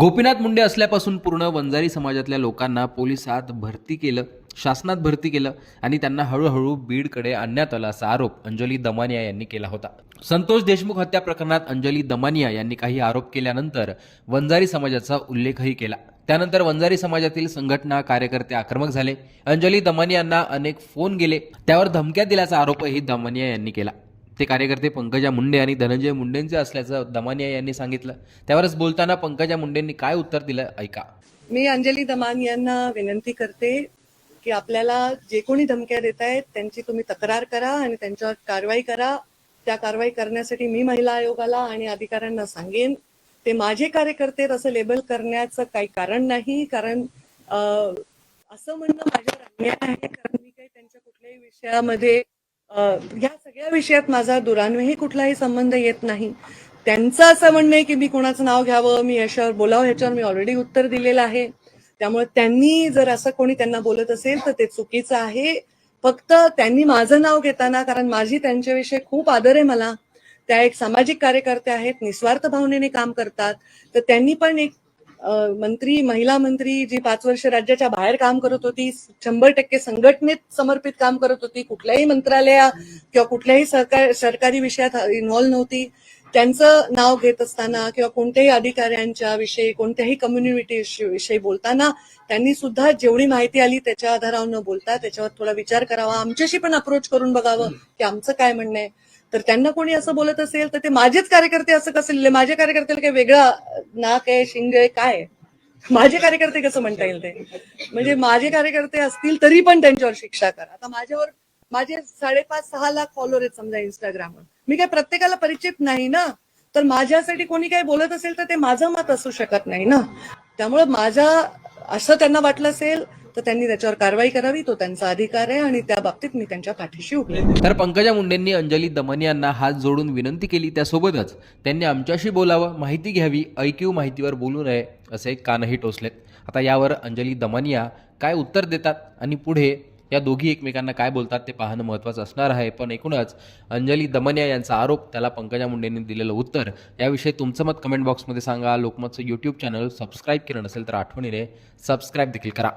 गोपीनाथ मुंडे असल्यापासून पूर्ण वंजारी समाजातल्या लोकांना पोलिसात भरती केलं शासनात भरती केलं आणि त्यांना हळूहळू बीडकडे आणण्यात आला असा आरोप अंजली दमानिया यांनी केला होता. संतोष देशमुख हत्या प्रकरणात अंजली दमानिया यांनी काही आरोप केल्यानंतर वंजारी समाजाचा उल्लेखही केला. त्यानंतर वंजारी समाजातील संघटना कार्यकर्ते आक्रमक झाले. अंजली दमानियांना अनेक फोन गेले. त्यावर धमक्या दिल्याचा आरोपही दमानिया यांनी केला. ते कार्यकर्ते पंकजा मुंडे आणि धनंजय मुंडेंचे असल्याचं दमानिया यांनी सांगितलं. त्यावरच बोलताना पंकजा मुंडेंनी काय उत्तर दिलं? ऐका. मी अंजली दमान यांना विनंती करते की आपल्याला जे कोणी धमक्या देत आहेत त्यांची तुम्ही तक्रार करा आणि त्यांच्यावर कारवाई करा. त्या कारवाई करण्यासाठी मी महिला आयोगाला आणि अधिकाऱ्यांना सांगेन ते माझे कार्यकर्ते असं लेबल करण्याचं काही कारण नाही कारण असं म्हणणं माझ्यावर अन्याय आहे कारण मी काही त्यांच्या कुठल्याही विषयामध्ये ह्या सगळ्या विषयात माझा दुरान्वयही कुठलाही संबंध येत नाही. त्यांचं असं म्हणणं आहे की मी कोणाचं नाव घ्यावं मी याच्यावर बोलावं ह्याच्यावर मी ऑलरेडी उत्तर दिलेलं आहे. त्यामुळे त्यांनी जर असं कोणी त्यांना बोलत असेल तर ते चुकीचं आहे. फक्त त्यांनी माझं नाव घेताना कारण माझी त्यांच्याविषयी खूप आदर आहे मला त्या एक सामाजिक कार्यकर्ते आहेत निस्वार्थ भावनेने काम करतात. तर त्यांनी पण एक मंत्री महिला मंत्री जी पाच वर्ष राज्याच्या बाहेर काम करत होती शंभर टक्के संघटनेत समर्पित काम करत होती कुठल्याही मंत्रालया किंवा कुठल्याही सरकार सरकारी विषयात इन्व्हॉल्व्ह नव्हती. त्यांचं नाव घेत असताना किंवा कोणत्याही अधिकाऱ्यांच्या विषयी कोणत्याही कम्युनिटी विषयी बोलताना त्यांनी सुद्धा जेवढी माहिती आली त्याच्या आधारावर न बोलता त्याच्यावर थोडा विचार करावा. आमच्याशी पण अप्रोच करून बघावं की आमचं काय म्हणणं आहे. तर त्यांना कोणी असं बोलत असेल तर ते माझेच कार्यकर्ते असं कसं लिहिले? माझ्या कार्यकर्त्याला काही वेगळा नाक आहे शिंग आहे काय माझे कार्यकर्ते कसं म्हणता येईल ते? म्हणजे माझे कार्यकर्ते असतील तरी पण त्यांच्यावर शिक्षा करा. आता माझ्यावर माझे साडेपाच सहा लाख फॉलोअर आहेत समजा इंस्टाग्रामवर मी काय प्रत्येकाला परिचित नाही ना? तर माझ्यासाठी कोणी काही बोलत असेल तर ते माझं मत असू शकत नाही ना? त्यामुळे माझा असं त्यांना वाटलं असेल तर त्यांनी त्याच्यावर कारवाई करावी तो त्यांचा अधिकार आहे आणि त्या बाबतीत मी त्यांच्या पाठीशी उभी तर पंकजा मुंडेंनी अंजली दमनियांना हात जोडून विनंती केली त्यासोबतच त्यांनी आमच्याशी बोलावं माहिती घ्यावी ऐक्यू माहितीवर बोलू नये असे कानही टोचलेत. आता यावर अंजली दमानिया काय उत्तर देतात आणि पुढे या दोघी एकमेकांना काय बोलतात ते पाहणं महत्त्वाचं असणार आहे. पण एकूणच अंजली दमनिया यांचा आरोप त्याला पंकजा मुंडेंनी दिलेलं उत्तर याविषयी तुमचं मत कमेंट बॉक्समध्ये सांगा. लोकमतचं यूट्यूब चॅनल सबस्क्राईब केलं नसेल तर आठवणीने सबस्क्राईब देखील करा.